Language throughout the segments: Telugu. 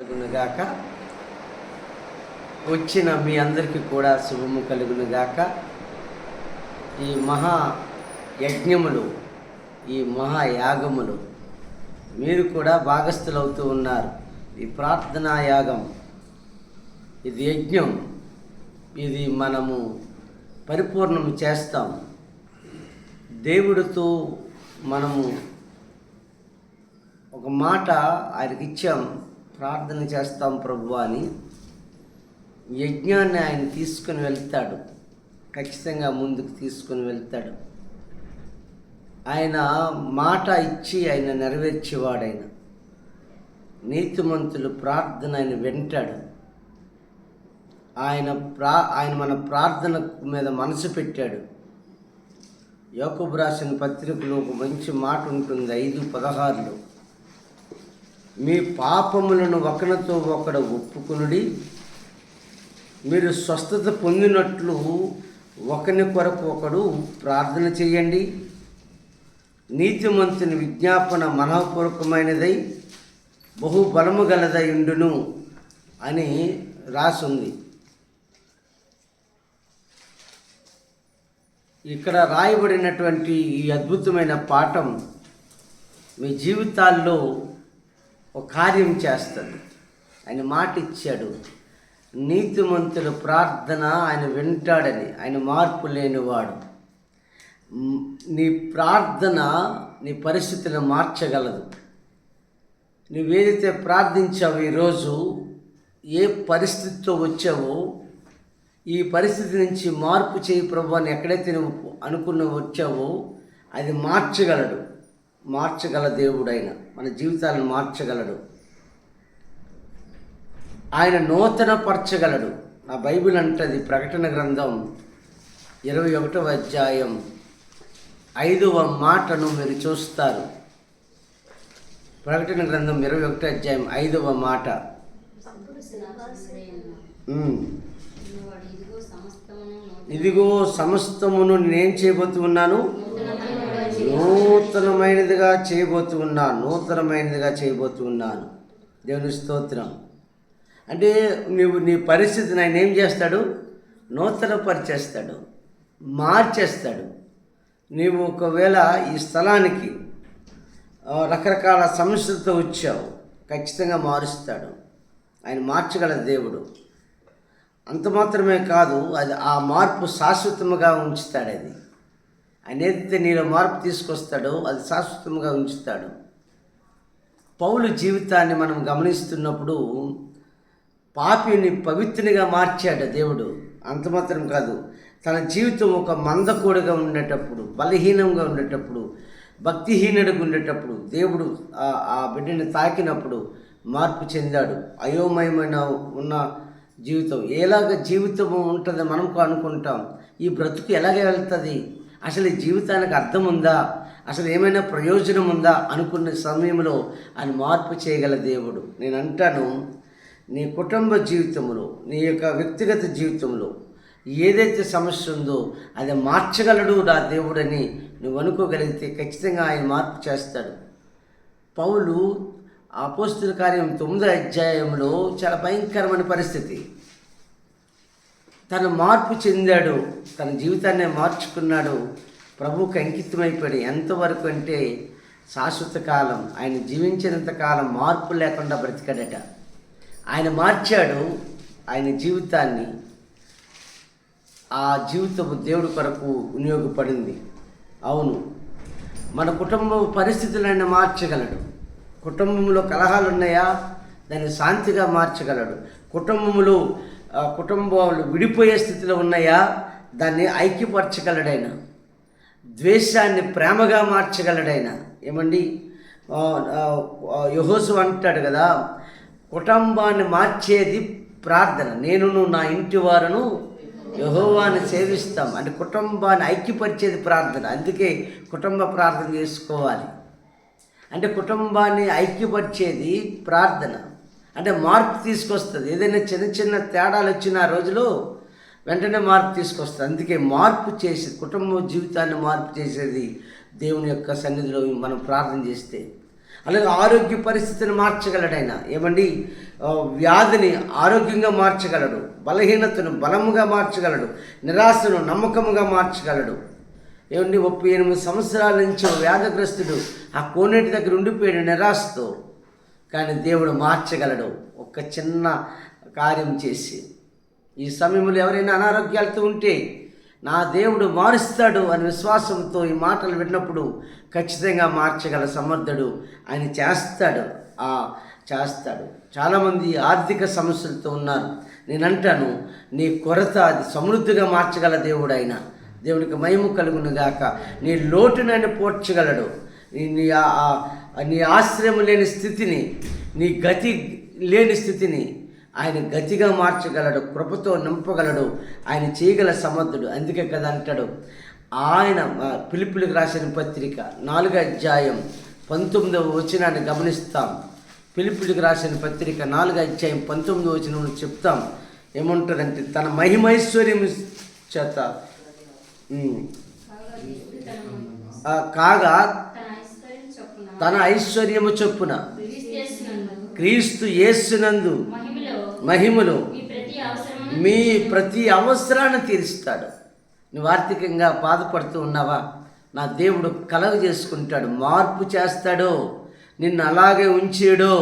కలుగునుగాక వచ్చిన మీ అందరికీ కూడా శుభము కలుగునుగాక ఈ మహా యజ్ఞములు ఈ మహా యాగములు మీరు కూడా భాగస్థులవుతూ ఉన్నారు. ఈ ప్రార్థనా యాగం ఇది యజ్ఞం ఇది మనము పరిపూర్ణం చేస్తాం. దేవుడితో మనము ఒక మాట ఆయనకి ఇచ్చాం ప్రార్థన చేస్తాం ప్రభు అని యజ్ఞాన్ని ఆయన తీసుకుని వెళ్తాడు. ఖచ్చితంగా ముందుకు తీసుకుని వెళ్తాడు. ఆయన మాట ఇచ్చి ఆయన నెరవేర్చేవాడైన నీతిమంతులు ప్రార్థన ఆయన వింటాడు. ఆయన ప్రా ఆయన మన ప్రార్థన మీద మనసు పెట్టాడు. యోకబు రాసిన పత్రికలో ఒక మంచి మాట ఉంటుంది ఐదు పదహారులో. మీ పాపములను ఒకరితో ఒకడు ఒప్పుకునుడి. మీరు స్వస్థత పొందినట్లు ఒకని కొరకు ఒకడు ప్రార్థన చేయండి. నీతిమంతుని విజ్ఞాపన మనఃపూర్వకమైనదై బహుబలము గలదై ఉండును అని రాసుంది. ఇక్కడ రాయబడినటువంటి ఈ అద్భుతమైన పాఠం మీ జీవితాల్లో ఒక కార్యం చేస్తుంది ఆయన మాట ఇచ్చాడు నీతిమంతుల ప్రార్థన ఆయన వింటాడని ఆయన మార్పు లేనివాడు. నీ ప్రార్థన నీ పరిస్థితిని మార్చగలదు. నువ్వేదైతే ప్రార్థించావో ఈరోజు ఏ పరిస్థితితో వచ్చావో ఈ పరిస్థితి నుంచి మార్పు చేయి ప్రభు అని ఎక్కడైతే నువ్వు అనుకున్న వచ్చావో అది మార్చగలడు. మార్చగల దేవుడైన మన జీవితాలను మార్చగలడు. ఆయన నూతన పరచగలడు నా బైబిల్ అంటది ప్రకటన గ్రంథం ఇరవై ఒకటవ అధ్యాయం ఐదవ మాటను మీరు చూస్తారు. ప్రకటన గ్రంథం ఇరవై ఒకటో అధ్యాయం ఐదవ మాట. ఇదిగో సమస్తమును నేనేం చేయబోతున్నాను నూతనమైనదిగా చేయబోతూ ఉన్నాను. నూతనమైనదిగా చేయబోతూ ఉన్నాను. దేవుని స్తోత్రం. అంటే నువ్వు నీ పరిస్థితిని ఆయన ఏం చేస్తాడు? నూతన పరిచేస్తాడు మార్చేస్తాడు. నీవు ఒకవేళ ఈ స్థలానికి రకరకాల సమస్యలతో వచ్చావు ఖచ్చితంగా మారుస్తాడు. ఆయన మార్చగల దేవుడు. అంత మాత్రమే కాదు అది ఆ మార్పు శాశ్వతముగా ఉంచుతాడు అది ఆయన ఏదైతే నీలో మార్పు తీసుకొస్తాడో అది శాశ్వతంగా ఉంచుతాడు. పౌలు జీవితాన్ని మనం గమనిస్తున్నప్పుడు పాపిని పవిత్రునిగా మార్చాడు దేవుడు. అంత మాత్రం కాదు. తన జీవితం ఒక మందకోడిగా ఉండేటప్పుడు బలహీనంగా ఉండేటప్పుడు భక్తిహీనుడిగా ఉండేటప్పుడు దేవుడు ఆ- ఆ బిడ్డని తాకినప్పుడు మార్పు చెందాడు. అయోమయమైన ఉన్న జీవితం. ఎలాగ జీవితం ఉంటుందో మనం అనుకుంటాం. ఈ బ్రతుకు ఎలాగ వెళ్తుంది? అసలు ఈ జీవితానికి అర్థం ఉందా? అసలు ఏమైనా ప్రయోజనం ఉందా? అనుకున్న సమయంలో ఆయన మార్పు చేయగల దేవుడు. నేను అంటాను నీ కుటుంబ జీవితంలో నీ యొక్క వ్యక్తిగత జీవితంలో ఏదైతే సమస్య ఉందో అది మార్చగలడు నా దేవుడని నువ్వు అనుకోగలిగితే ఖచ్చితంగా ఆయన మార్పు చేస్తాడు. పౌలు అపోస్తుల కార్యం తొమ్మిదో అధ్యాయంలో చాలా భయంకరమైన పరిస్థితి. తను మార్పు చెందాడు తన జీవితాన్ని మార్చుకున్నాడు. ప్రభువుకి అంకితమైపోయాడు. ఎంతవరకు అంటే శాశ్వత కాలం ఆయన జీవించినంత కాలం మార్పు లేకుండా బ్రతికాడట. ఆయన మార్చాడు ఆయన జీవితాన్ని. ఆ జీవితము దేవుడి కొరకు వినియోగపడింది. అవును మన కుటుంబ పరిస్థితులను మార్చగలడు. కుటుంబంలో కలహాలు ఉన్నాయా దాన్ని శాంతిగా మార్చగలడు. కుటుంబంలో కుటుంబాలు విడిపోయే స్థితిలో ఉన్నాయా? దాన్ని ఐక్యపరచగలడైన ద్వేషాన్ని ప్రేమగా మార్చగలడైన. ఏమండి? యహోసు అంటాడు కదా కుటుంబాన్ని మార్చేది ప్రార్థన. నేనును నా ఇంటి వారును యహోవాని సేవిస్తాం. అంటే కుటుంబాన్ని ఐక్యపరిచేది ప్రార్థన. అందుకే కుటుంబ ప్రార్థన చేసుకోవాలి. అంటే కుటుంబాన్ని ఐక్యపరిచేది ప్రార్థన. అంటే మార్పు తీసుకొస్తుంది. ఏదైనా చిన్న చిన్న తేడాలు వచ్చిన ఆ రోజులో వెంటనే మార్పు తీసుకొస్తుంది. అందుకే మార్పు చేసి కుటుంబ జీవితాన్ని మార్పు చేసేది దేవుని యొక్క సన్నిధిలో మనం ప్రార్థన చేస్తే. అలాగే ఆరోగ్య పరిస్థితిని మార్చగలడు ఆయన. ఏమండి? వ్యాధిని ఆరోగ్యంగా మార్చగలడు. బలహీనతను బలముగా మార్చగలడు. నిరాశను నమ్మకముగా మార్చగలడు. ఏమండి? ముప్పై ఎనిమిది సంవత్సరాల నుంచి వ్యాధగ్రస్తుడు ఆ కోనేటి దగ్గర ఉండిపోయాడు నిరాశతో. కానీ దేవుడు మార్చగలడు. ఒక చిన్న కార్యం చేసి. ఈ సమయంలో ఎవరైనా అనారోగ్యాలతో ఉంటే నా దేవుడు మారుస్తాడు అనే విశ్వాసంతో ఈ మాటలు విన్నప్పుడు ఖచ్చితంగా మార్చగల సమర్థుడు ఆయన చేస్తాడు. ఆ చేస్తాడు. చాలామంది ఆర్థిక సమస్యలతో ఉన్నారు. నేను అంటాను నీ కొరత అది సమృద్ధిగా మార్చగల దేవుడు ఆయన. దేవునికి మహిమ కలుగునుగాక నీ లోటునని పోడ్చగలడు నీ- ఆ- నీ ఆశ్రయం లేని స్థితిని నీ గతి లేని స్థితిని ఆయన గతిగా మార్చగలడు కృపతో నింపగలడు ఆయన చేయగల సమర్థుడు. అందుకే కదా అంటాడు. ఆయన పిలుపులకు రాసిన పత్రిక నాలుగో అధ్యాయం పంతొమ్మిదవ వచనాన్ని గమనిస్తాం. పిలుపులకు రాసిన పత్రిక నాలుగో అధ్యాయం పంతొమ్మిదవ వచనం చెప్తాం. ఏమంటారంటే తన మహిమైశ్వర్యం చేత కాగా తన ఐశ్వర్యము చొప్పున క్రీస్తు యేసునందు మహిమలో మీ ప్రతి అవసరాన్ని తీరుస్తాడు. నువ్వు ఆర్థికంగా బాధపడుతూ ఉన్నావా? నా దేవుడు కలగ చేసుకుంటాడు మార్పు చేస్తాడు నిన్ను అలాగే ఉంచాడు.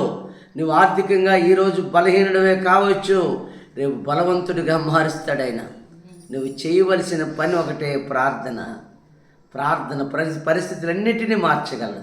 నువ్వు ఆర్థికంగా ఈరోజు బలహీనుడవే కావచ్చు రేపు బలవంతుడిగా మారుస్తాడు ఆయన. నువ్వు చేయవలసిన పని ఒకటే ప్రార్థన. ప్రార్థన పరి పరిస్థితులన్నిటినీ మార్చగలదు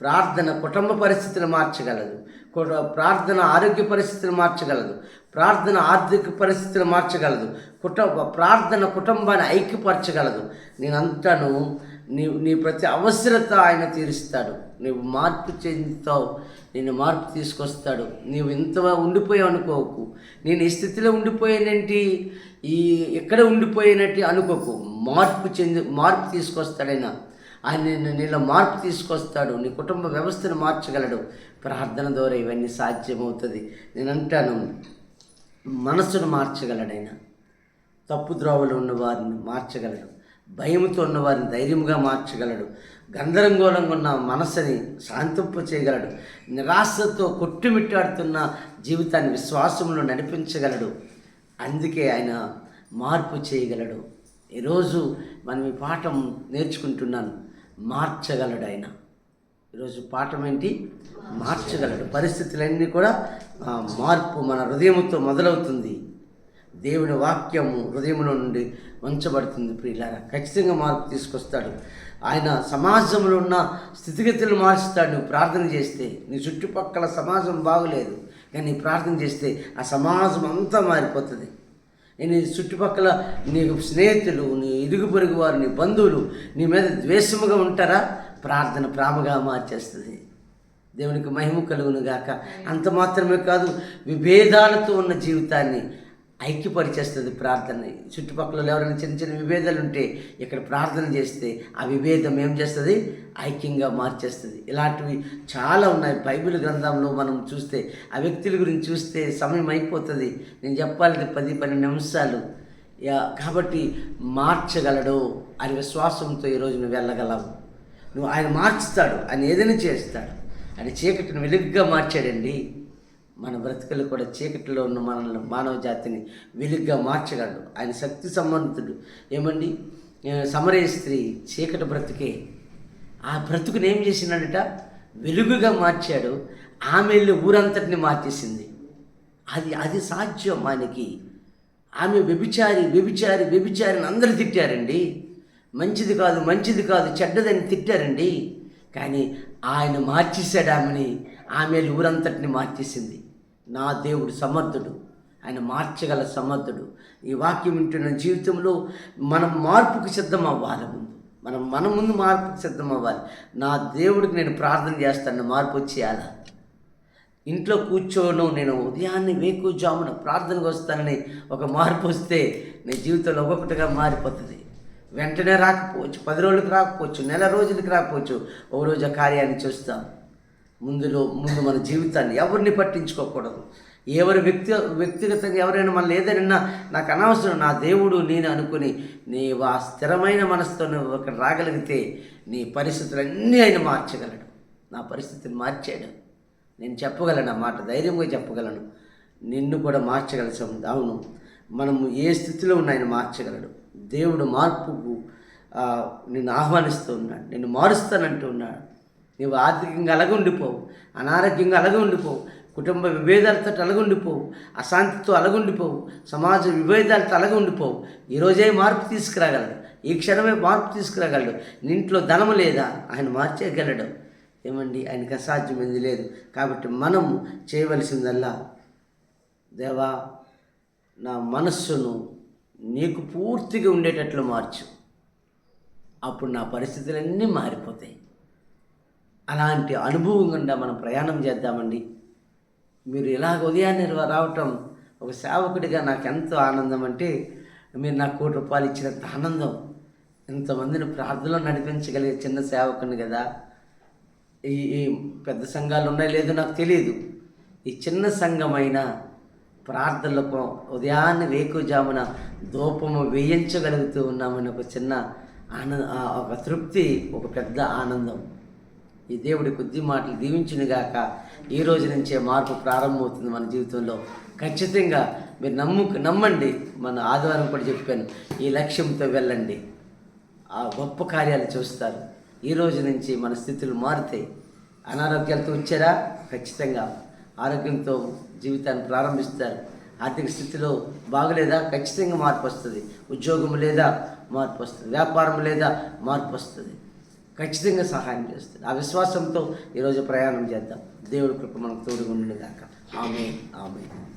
ప్రార్థన కుటుంబ పరిస్థితిని మార్చగలదు. కుట- ప్రార్థన ఆరోగ్య పరిస్థితిని మార్చగలదు. ప్రార్థన ఆర్థిక పరిస్థితిని మార్చగలదు. కుటుంబ ప్రార్థన కుటుంబాన్ని ఐక్యపరచగలదు. నేను అంటాను నీ నీ ప్రతి అవసరత ఆయన తీరుస్తాడు. నువ్వు మార్పు చెందుతావు. నేను మార్పు తీసుకొస్తాడు. నీవు ఇంత ఉండిపోయావు అనుకోకు. నేను ఈ స్థితిలో ఉండిపోయానంటే ఈ ఎక్కడ ఉండిపోయినట్టు అనుకోకు. మార్పు చెంది మార్పు తీసుకొస్తాడైనా. ఆయన నిన్ను నీలో మార్పు తీసుకొస్తాడు నీ కుటుంబ వ్యవస్థను మార్చగలడు. ప్రార్థన ద్వారా ఇవన్నీ సాధ్యమవుతుంది. నేను అంటాను మనసును మార్చగలడైనా తప్పు ద్రోవలు ఉన్న వారిని మార్చగలడు. భయముతో ఉన్న వారిని ధైర్యంగా మార్చగలడు. గందరగోళంగా ఉన్న మనసుని శాంతింప చేయగలడు. నిరాశతో కొట్టుమిట్టాడుతున్న జీవితాన్ని విశ్వాసంలో నడిపించగలడు. అందుకే ఆయన మార్పు చేయగలడు. ఈరోజు మనం ఈ పాఠం నేర్చుకుంటున్నాను. మార్చగలడు ఆయన ఈరోజు పాఠం ఏంటి? మార్చగలడు. పరిస్థితులన్నీ కూడా మార్పు మన హృదయంతో మొదలవుతుంది. దేవుని వాక్యము హృదయంలో నుండి ఉంచబడుతుంది ప్రియులారా. ఖచ్చితంగా మార్పు తీసుకొస్తాడు. ఆయన సమాజంలో ఉన్న స్థితిగతులు మార్చుతాడు. నువ్వు ప్రార్థన చేస్తే నీ చుట్టుపక్కల సమాజం బాగులేదు. కానీ ప్రార్థన చేస్తే ఆ సమాజం అంతా మారిపోతుంది. నీ చుట్టుపక్కల నీ స్నేహితులు నీ ఇరుగు పొరుగు వారు నీ బంధువులు నీ మీద ద్వేషముగా ఉంటారా? ప్రార్థన ప్రేమగా మార్చేస్తుంది. దేవునికి మహిమ కలుగును గాక అంత మాత్రమే కాదు విభేదాలతో ఉన్న జీవితాన్ని ఐక్యపరిచేస్తుంది ప్రార్థన. చుట్టుపక్కల ఎవరైనా చిన్న చిన్న విభేదాలు ఉంటే ఇక్కడ ప్రార్థన చేస్తే ఆ విభేదం ఏం చేస్తుంది? ఐక్యంగా మార్చేస్తుంది. ఇలాంటివి చాలా ఉన్నాయి. బైబిల్ గ్రంథంలో మనం చూస్తే ఆ వ్యక్తుల గురించి చూస్తే సమయం అయిపోతుంది. నేను చెప్పాలి పది పన్నెండు నిమిషాలు. యా కాబట్టి మార్చగలడు. అని విశ్వాసంతో ఈరోజు నువ్వు వెళ్ళగలవు. నువ్వు ఆయన మార్చుతాడు. ఆయన ఏదైనా చేస్తాడు. ఆయన చీకటిని వెలుగుగా మార్చాడండి. మన బ్రతికలు కూడా చీకటిలో ఉన్న మనల్ని మానవ జాతిని వెలుగ్గా మార్చగలడు. ఆయన శక్తి సంబంధితుడు. ఏమండి? సమరయ స్త్రీ చీకటి బ్రతుకే. ఆ బ్రతుకుని ఏం చేసినాడట వెలుగుగా మార్చాడు. ఆమె వెళ్ళి ఊరంతటిని మార్చేసింది. అది అది సాధ్యం ఆయనకి. ఆమె వ్యభిచారి వ్యభిచారి వ్యభిచారిని అందరూ తిట్టారండి. మంచిది కాదు మంచిది కాదు చెడ్డదని తిట్టారండి. కానీ ఆయన మార్చేశాడు ఆమెని. ఆమె ఊరంతటిని మార్చేసింది. నా దేవుడు సమర్థుడు. ఆయన మార్చగల సమర్థుడు. ఈ వాక్యం వింటున్న జీవితంలో మనం మార్పుకు సిద్ధం అవ్వాలి ముందు మనం మన ముందు మార్పుకు సిద్ధం అవ్వాలి నా దేవుడికి నేను ప్రార్థన చేస్తాను. మార్పు వచ్చేయాలా? ఇంట్లో కూర్చోను. నేను ఉదయాన్నే వేకుజామున ప్రార్థనకు వస్తానని ఒక మార్పు వస్తే నీ జీవితంలో ఒక్కొక్కటిగా మారిపోతుంది. వెంటనే రాకపోవచ్చు. పది రోజులకు రాకపోవచ్చు. నెల రోజులకు రాకపోవచ్చు. ఒక రోజు ఆ కార్యాన్ని చూస్తాం. ముందులో ముందు మన జీవితాన్ని ఎవరిని పట్టించుకోకూడదు. ఎవరి వ్యక్తి వ్యక్తిగతంగా ఎవరైనా మన ఏదైనా నాకు అనవసరం నా దేవుడు నేను అనుకుని నీ ఆ స్థిరమైన మనసుతో నువ్వు రాగలిగితే నీ పరిస్థితులన్నీ ఆయన మార్చగలడు. నా పరిస్థితిని మార్చాడు. నేను చెప్పగలను ఆ మాట ధైర్యంగా చెప్పగలను. నిన్ను కూడా మార్చగల సం- అవును. మనము ఏ స్థితిలో ఉన్న ఆయన మార్చగలడు. దేవుడు మార్పుకు నిన్ను ఆహ్వానిస్తూ ఉన్నాడు. నిన్ను మారుస్తానంటూ ఉన్నాడు. నువ్వు ఆర్థికంగా అలాగే ఉండిపోవు అనారోగ్యంగా అలాగే ఉండిపోవు కుటుంబ విభేదాలతో అలగుండిపోవు అశాంతితో అలగుండిపోవు సమాజ విభేదాలతో అలగుండిపోవు ఉండిపోవు. ఈరోజే మార్పు తీసుకురాగలడు ఈ క్షణమే మార్పు తీసుకురాగలడు. నింట్లో ఇంట్లో ధనము లేదా? ఆయన మార్చేయగలడు. ఏమండి? ఆయనకి అసాధ్యమైంది లేదు. కాబట్టి మనము చేయవలసిందల్లా దేవా నా మనస్సును నీకు పూర్తిగా ఉండేటట్లు మార్చు. అప్పుడు నా పరిస్థితులన్నీ మారిపోతాయి. అలాంటి అనుభవం గుండా మనం ప్రయాణం చేద్దామండి. మీరు ఇలాగ ఉదయాన్నే రావటం ఒక సేవకుడిగా నాకు ఎంతో ఆనందం అంటే మీరు నాకు కోటి రూపాయలు ఇచ్చినంత ఆనందం. ఇంతమందిని ప్రార్థనలో నడిపించగలిగే చిన్న సేవకుని కదా. ఈ ఈ పెద్ద సంఘాలు ఉన్నాయో లేదో నాకు తెలియదు ఈ చిన్న సంఘమైన ప్రార్థనలకు ఉదయాన్నే వేకుజామున ధూపము వేయించగలుగుతూ ఉన్నామని ఒక చిన్న ఆనంద ఒక తృప్తి ఒక పెద్ద ఆనందం. ఈ దేవుడి కొద్ది మాటలు దీవించునుగాక ఈ రోజు నుంచే మార్పు ప్రారంభమవుతుంది మన జీవితంలో. ఖచ్చితంగా మీరు నమ్ము నమ్మండి. మన ఆదివారం కూడా చెప్పాను ఈ లక్ష్యంతో వెళ్ళండి. ఆ గొప్ప కార్యాలు చూస్తారు. ఈ రోజు నుంచి మన స్థితులు మారుతాయి అనారోగ్యాలతో వచ్చారా? ఖచ్చితంగా. ఆరోగ్యంతో జీవితాన్ని ప్రారంభిస్తారు. ఆర్థిక స్థితిలో బాగలేదా? ఖచ్చితంగా మార్పు వస్తుంది. ఉద్యోగం లేదా? మార్పు వస్తుంది. వ్యాపారం లేదా? మార్పు వస్తుంది. ఖచ్చితంగా సహాయం చేస్తుంది. ఆ విశ్వాసంతో ఈరోజు ప్రయాణం చేద్దాం. దేవుడి కృప మనకు తోడుగా ఉండేదాకా ఆమె ఆమె